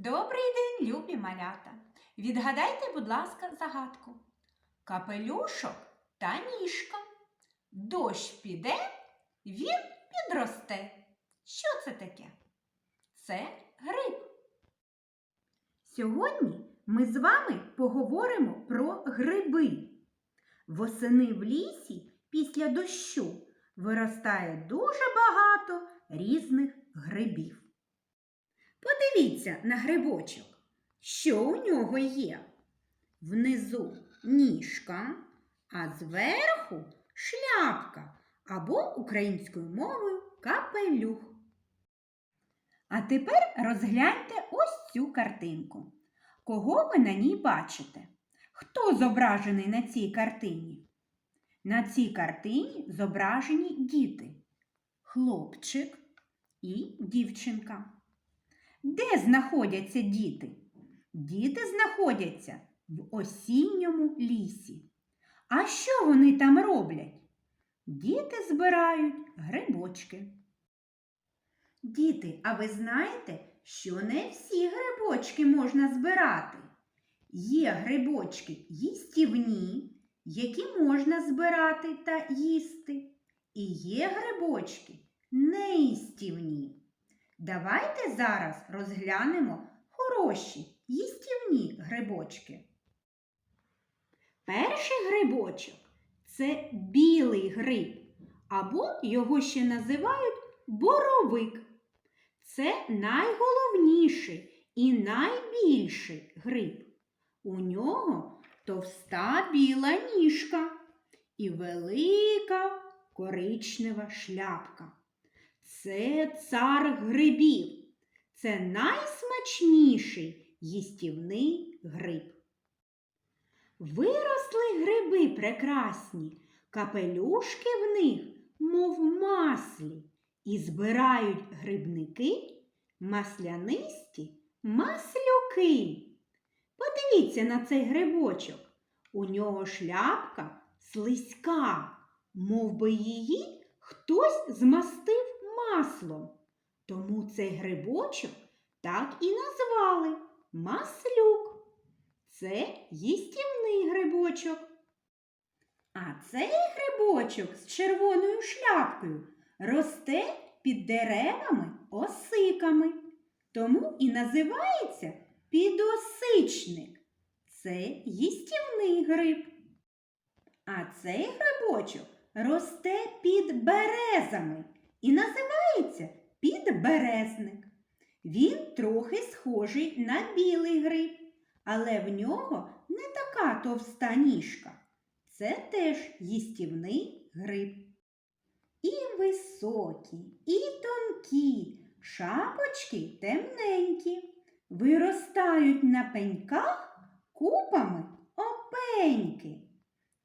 Добрий день, любі малята. Відгадайте, будь ласка, загадку. Капелюшок та ніжка. Дощ піде, він підросте. Що це таке? Це гриб. Сьогодні ми з вами поговоримо про гриби. Восени в лісі після дощу виростає дуже багато різних грибів. Подивіться на грибочок. Що у нього є? Внизу ніжка, а зверху шляпка або українською мовою капелюх. А тепер розгляньте ось цю картинку. Кого ви на ній бачите? Хто зображений на цій картині? На цій картині зображені діти, хлопчик і дівчинка. Де знаходяться діти? Діти знаходяться в осінньому лісі. А що вони там роблять? Діти збирають грибочки. Діти, а ви знаєте, що не всі грибочки можна збирати? Є грибочки їстівні, які можна збирати та їсти. І є грибочки неїстівні. Давайте зараз розглянемо хороші їстівні грибочки. Перший грибочок це білий гриб, або його ще називають боровик. Це найголовніший і найбільший гриб. У нього товста біла ніжка і велика коричнева шляпка. Це цар грибів. Це найсмачніший їстівний гриб. Виросли гриби прекрасні, капелюшки в них, мов маслі, і збирають грибники маслянисті маслюки. Подивіться на цей грибочок. У нього шляпка слизька, мов би її хтось змастив маслом. Тому цей грибочок так і назвали маслюк. Це їстівний грибочок. А цей грибочок з червоною шляпкою росте під деревами осиками. Тому і називається підосичник. Це їстівний гриб. А цей грибочок росте під березами і називається підберезник. Він трохи схожий на білий гриб, але в нього не така товста ніжка. Це теж їстівний гриб. І високі, і тонкі, шапочки темненькі, виростають на пеньках купами опеньки.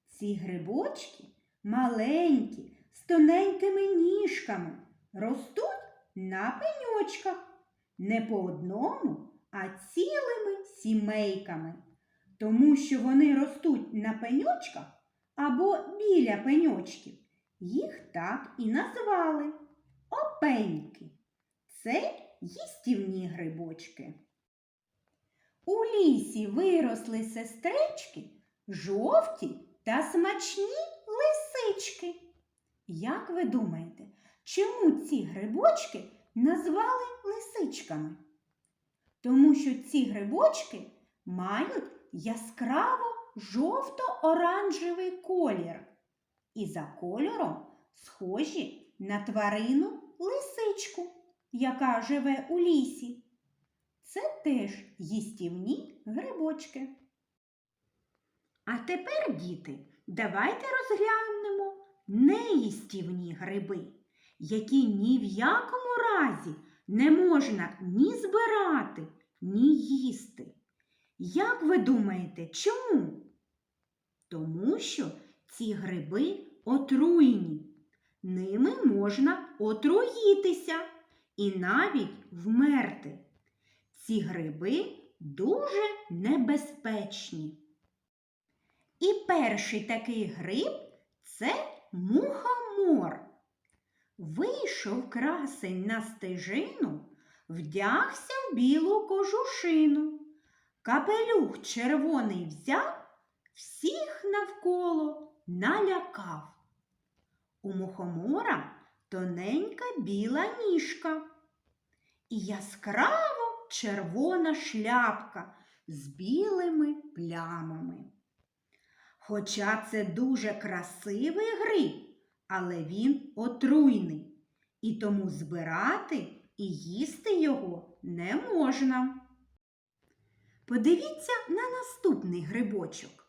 Ці грибочки маленькі, тоненькими ніжками, ростуть на пеньочках, не по одному, а цілими сімейками, тому що вони ростуть на пеньочках або біля пеньочків. Їх так і назвали опеньки. Це їстівні грибочки. У лісі виросли сестрички жовті та смачні лисички. Як ви думаєте, чому ці грибочки назвали лисичками? Тому що ці грибочки мають яскраво жовто-оранжевий колір і за кольором схожі на тварину лисичку, яка живе у лісі. Це теж їстівні грибочки. А тепер, діти, давайте розглянемо неїстівні гриби, які ні в якому разі не можна ні збирати, ні їсти. Як ви думаєте, чому? Тому що ці гриби отруєні. Ними можна отруїтися і навіть вмерти. Ці гриби дуже небезпечні. І перший такий гриб це мухомор. Вийшов красень на стежину, вдягся в білу кожушину. Капелюх червоний взяв, всіх навколо налякав. У мухомора тоненька біла ніжка і яскраво червона шляпка з білими плямами. Хоча це дуже красивий гриб, але він отруйний, і тому збирати і їсти його не можна. Подивіться на наступний грибочок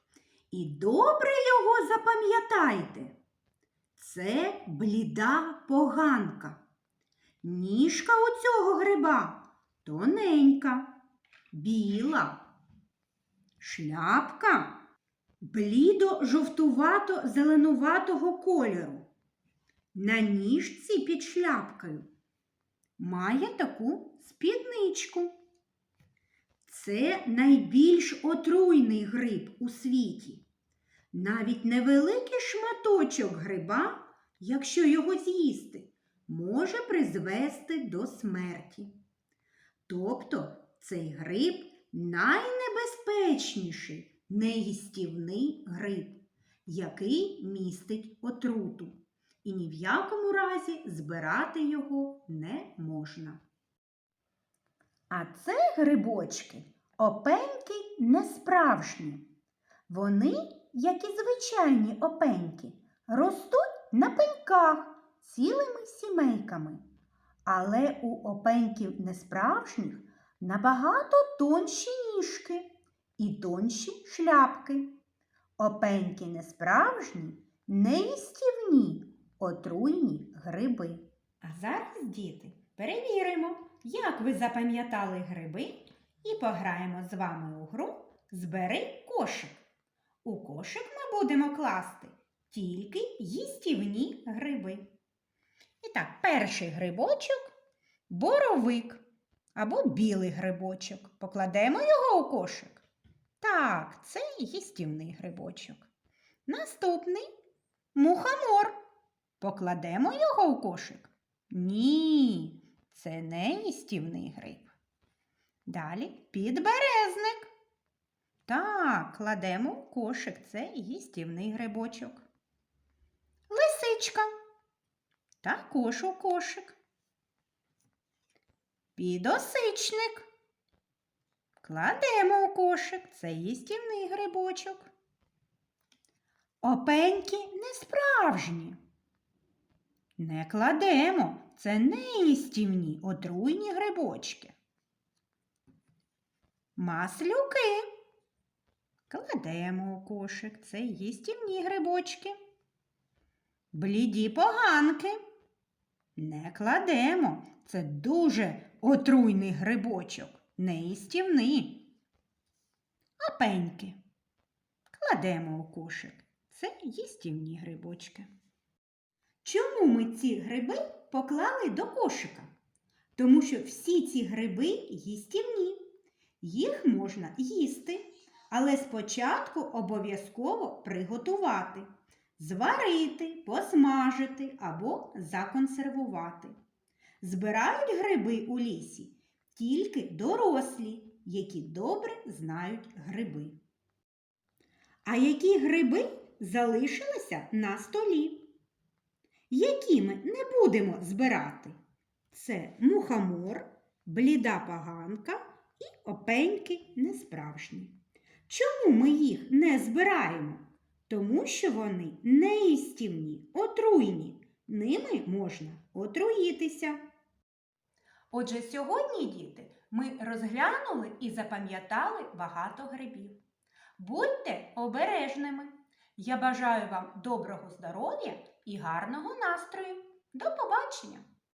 і добре його запам'ятайте. Це бліда поганка. Ніжка у цього гриба тоненька, біла. Шляпка блідо-жовтувато-зеленуватого кольору. На ніжці під шляпкою має таку спідничку. Це найбільш отруйний гриб у світі. Навіть невеликий шматочок гриба, якщо його з'їсти, може призвести до смерті. Тобто цей гриб найнебезпечніший неїстівний гриб, який містить отруту. І ні в якому разі збирати його не можна. А це грибочки опеньки несправжні. Вони, як і звичайні опеньки, ростуть на пеньках цілими сімейками. Але у опеньків несправжніх набагато тонші ніжки і тонші шляпки. Опеньки несправжні, неїстівні, отруйні гриби. А зараз, діти, перевіримо, як ви запам'ятали гриби і пограємо з вами у гру Збери кошик. У кошик ми будемо класти тільки їстівні гриби. І так, перший грибочок боровик або білий грибочок. Покладемо його у кошик. Так, це їстівний грибочок. Наступний мухомор. Покладемо його у кошик? Ні, це не їстівний гриб. Далі підберезник. Так, кладемо у кошик. Це їстівний грибочок. Лисичка. Також у кошик. Підосичник. Кладемо у кошик. Це їстівний грибочок. Опеньки несправжні. Не кладемо. Це неїстівні отруйні грибочки. Маслюки. Кладемо у кошик. Це їстівні грибочки. Бліді поганки. Не кладемо. Це дуже отруйний грибочок, неїстівний. А пеньки кладемо у кошик. Це їстівні грибочки. Чому ми ці гриби поклали до кошика? Тому що всі ці гриби їстівні. Їх можна їсти, але спочатку обов'язково приготувати, зварити, посмажити або законсервувати. Збирають гриби у лісі тільки дорослі, які добре знають гриби. А які гриби залишилися на столі? Які ми не будемо збирати? Це мухомор, бліда поганка і опеньки несправжні. Чому ми їх не збираємо? Тому що вони неїстівні, отруйні. Ними можна отруїтися. Отже, сьогодні, діти, ми розглянули і запам'ятали багато грибів. Будьте обережними! Я бажаю вам доброго здоров'я і гарного настрою. До побачення!